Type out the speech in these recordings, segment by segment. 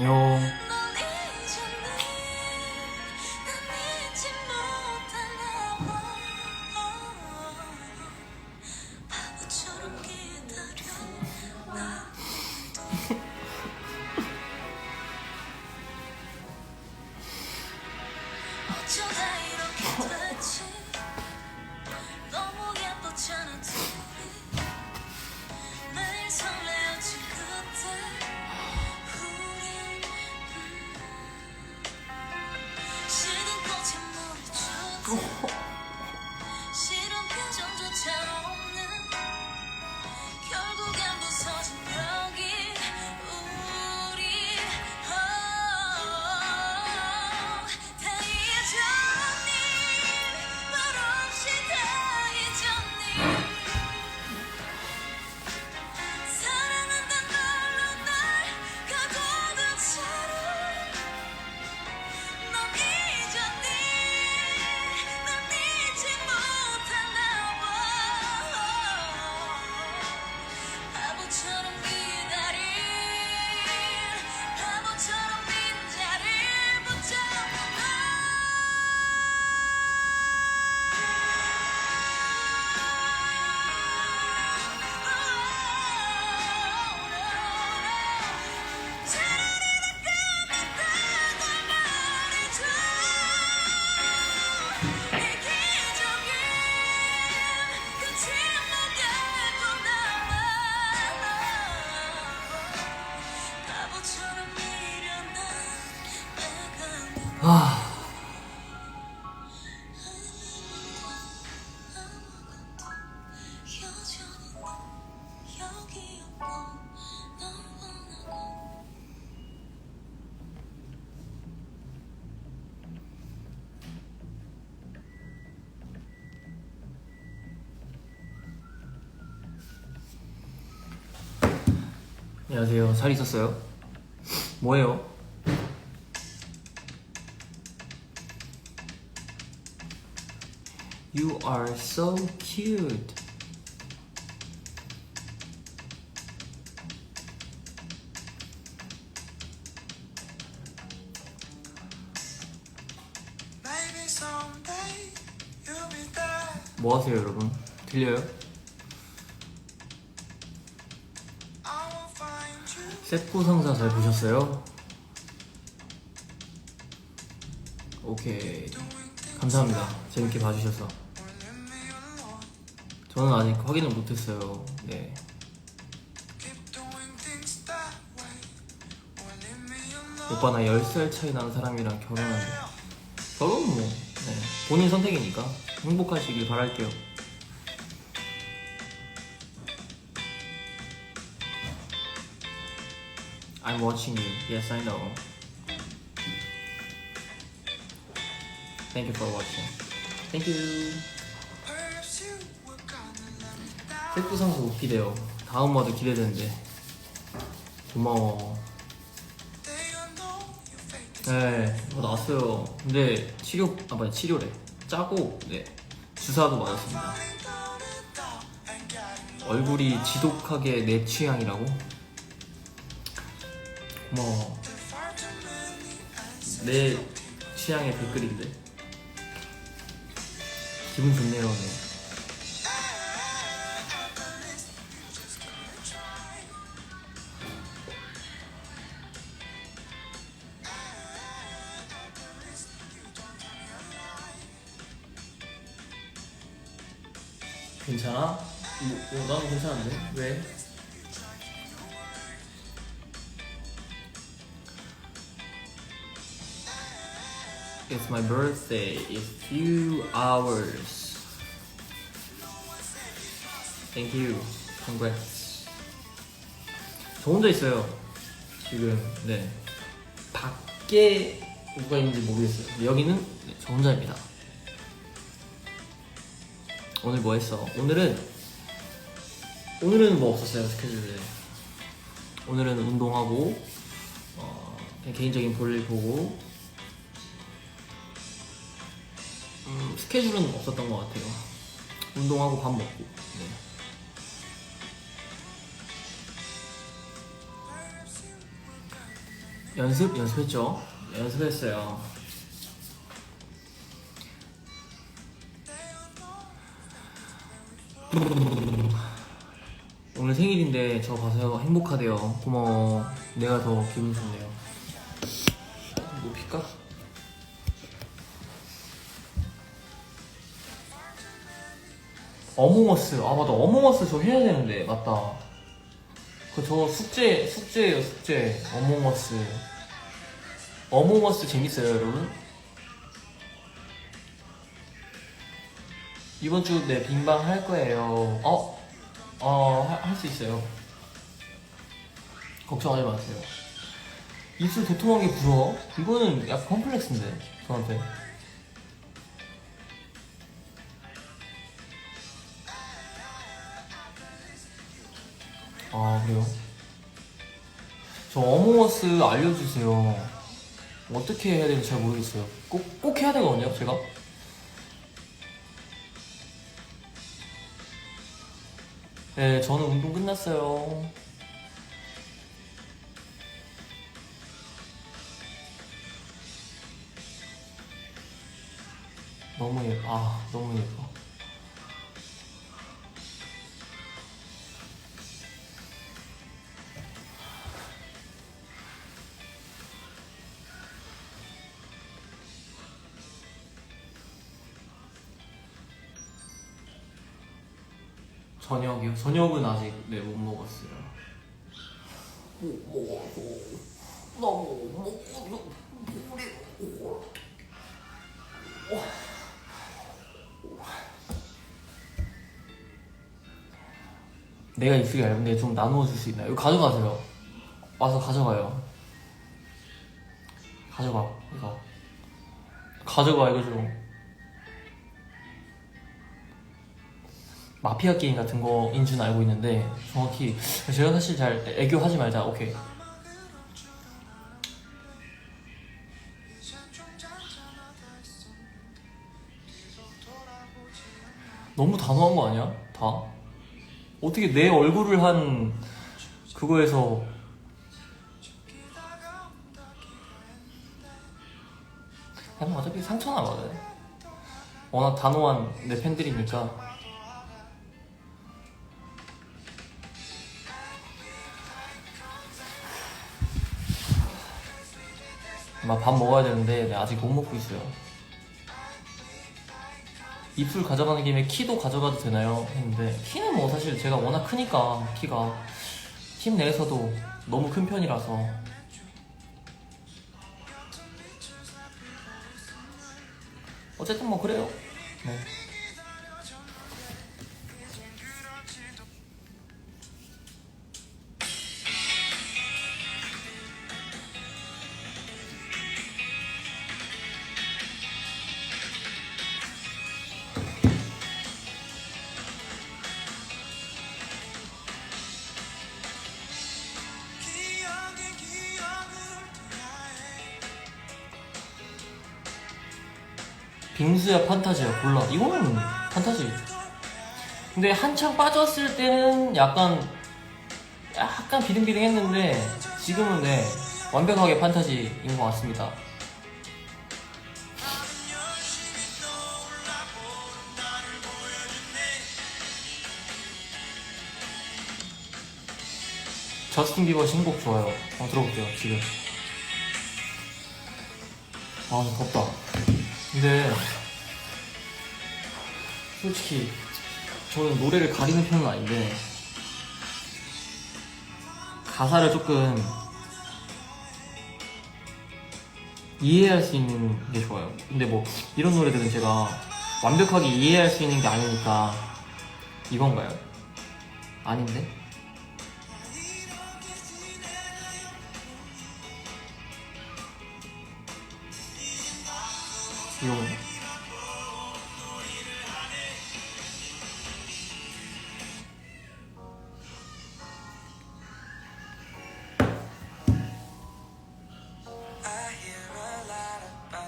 안 God. 안녕하세요. 잘 있었어요? 뭐예요? 뭐 하세요, 여러분? 들려요? 세포 상사 잘 보셨어요? 오케이. 감사합니다. 재밌게 봐주셔서. 저는 아직 확인을 못했어요. 네. 오빠 나 10살 차이 나는 사람이랑 결혼한대. 결혼 뭐, 네. 본인 선택이니까 행복하시길 바랄게요. I'm watching you. Yes, I know. Thank you for watching. Thank you. 색부상수 웃기대요. 다음 화도 기대되는데. 고마워. 네, 이거 나왔어요. 근데 치료, 아, 맞아, 치료래. 짜고, 네. 주사도 맞았습니다. 얼굴이 지독하게 내 취향이라고? answers. 내 취향의 댓글인데. 기분 좋네요, 네. 괜찮아? 뭐, 뭐, 나는 괜찮은데? 왜? It's my birthday. It's few hours. Thank you. Congrats. 저 혼자 있어요. 지금 네. 밖에 누가 있는지 모르겠어요. 여기는 네, 저 혼자입니다. 오늘 뭐 했어? 오늘은 오늘은 뭐 없었어요 스케줄에. 오늘은 운동하고 어, 그냥 개인적인 볼일 보고 음, 스케줄은 없었던 것 같아요. 운동하고 밥 먹고. 네. 연습 연습했죠. 연습했어요. 오늘 생일인데 저 봐서 행복하대요. 고마워. 내가 더 기분 좋네요. 뭐 필까? 어몽어스. 아 맞다. 어몽어스 저 해야 되는데 맞다. 그 저 숙제 숙제예요 숙제. 어몽어스. 어몽어스 재밌어요 여러분? 이번 주 네 빈방 할 거예요. 어? 어, 할 수 있어요. 걱정하지 마세요. 입술 도톰하게 불어? 이거는 약간 컴플렉스인데, 저한테. 아, 그래요? 저 어몽어스 알려주세요. 어떻게 해야 되는지 잘 모르겠어요. 꼭, 꼭 해야 되거든요, 제가? 네, 저는 운동 끝났어요. 너무 예뻐. 아, 너무 예뻐. 저녁이요? 저녁은 아직 네, 못 먹었어요. 내가 입술이 얇은데 좀 나누어 줄 수 있나요? 이거 가져가세요. 와서 가져가요. 가져가, 이거. 가져가, 이거 좀. 마피아 게임 같은 거인 줄 알고 있는데 정확히 제가 사실 잘 애교 하지 말자 오케이 너무 단호한 거 아니야? 다? 어떻게 내 얼굴을 한 그거에서 기다렸는데 그냥 어차피 상처 나거든 워낙 단호한 내 팬들이니까 아마 밥 먹어야 되는데 네, 아직 못 먹고 있어요 입술 가져가는 김에 키도 가져가도 되나요? 했는데 키는 뭐 사실 제가 워낙 크니까 키가 팀 내에서도 너무 큰 편이라서 어쨌든 뭐 그래요 네. 빙수야 판타지야. 골라. 이거는 판타지. 근데 한창 빠졌을 때는 약간 약간 비등비등했는데 지금은 네 완벽하게 판타지인 것 같습니다. 저스틴 비버 신곡 좋아요. 한번 들어볼게요 지금. 아 덥다 근데 솔직히 저는 노래를 가리는 편은 아닌데 가사를 조금 이해할 수 있는 게 좋아요. 근데 뭐 이런 노래들은 제가 완벽하게 이해할 수 있는 게 아니니까 이건가요? 아닌데? About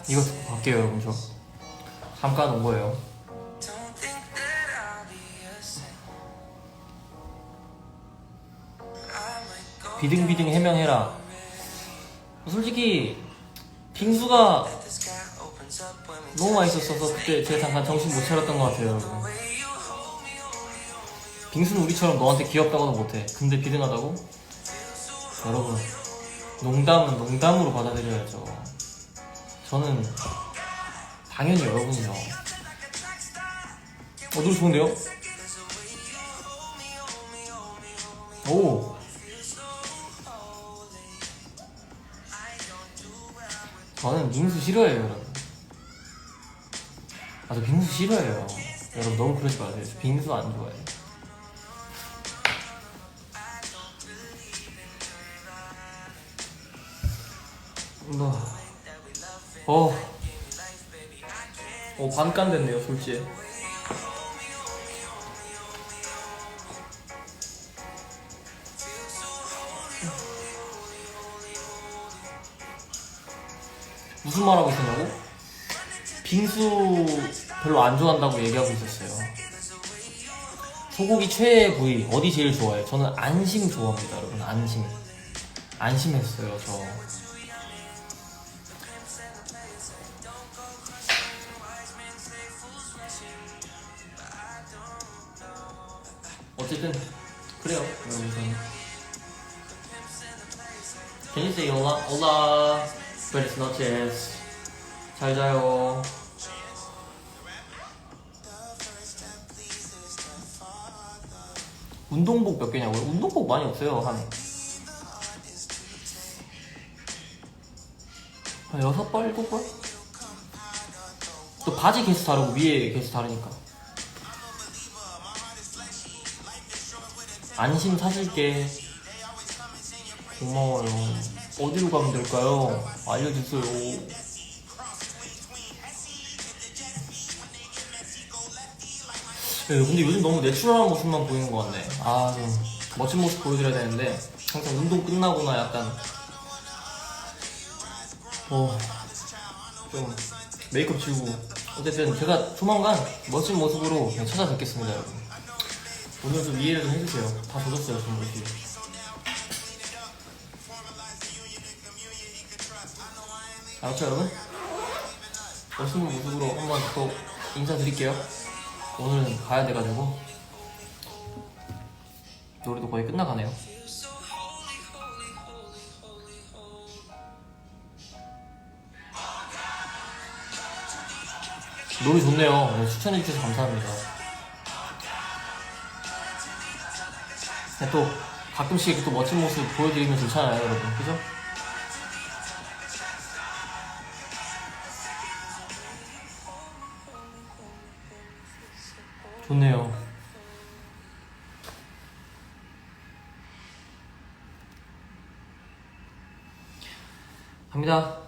이거 듣고 갈게요 여러분 저 잠깐 온 거예요 비등비등 해명해라 솔직히 빙수가 너무 맛있었어서 그때 제가 잠깐 정신 못 차렸던 것 같아요 여러분. 빙수는 우리처럼 너한테 귀엽다고는 못해. 근데 비등하다고? 여러분 농담은 농담으로 받아들여야죠. 저는 당연히 여러분이죠. 어 노래 좋은데요? 오! 저는 빙수 싫어해요 여러분 아 저 빙수 싫어해요 여러분 너무 그러지 마세요 저 빙수 안 좋아해요 너, 어, 어 반간 됐네요 솔직히. 무슨 말 하고 있었냐고? 빙수 별로 안 좋아한다고 얘기하고 있었어요. 소고기 최애 부위 어디 제일 좋아해요? 저는 안심 좋아합니다, 여러분. 안심. 안심했어요, 저. 어쨌든 그래요, 여러분. 저는. Can you. Buenas noches. 잘 자요. 운동복 몇 개냐고요? 운동복 많이 없어요. 한, 한 여섯 벌, 일곱 벌? 또 바지 개수 다르고 위에 개수 다르니까. 안심 사실게. 고마워요. 어디로 가면 될까요? 알려주세요. 네, 근데 요즘 너무 내추럴한 모습만 보이는 것 같네. 아, 좀 멋진 모습 보여드려야 되는데 항상 운동 끝나거나 약간 어, 좀 메이크업 지우고 어쨌든 제가 조만간 멋진 모습으로 그냥 찾아뵙겠습니다, 여러분. 오늘 좀 이해를 좀 해주세요. 다 젖었어요, 지금 모습이. 알았죠, 여러분? 멋있는 모습으로 한번 또 인사드릴게요. 오늘은 가야 돼가지고 노래도 거의 끝나가네요. 노래 좋네요. 네, 추천해주셔서 감사합니다. 네, 또 가끔씩 또 멋진 모습 보여드리면 좋잖아요, 여러분. 그죠? 갑니다.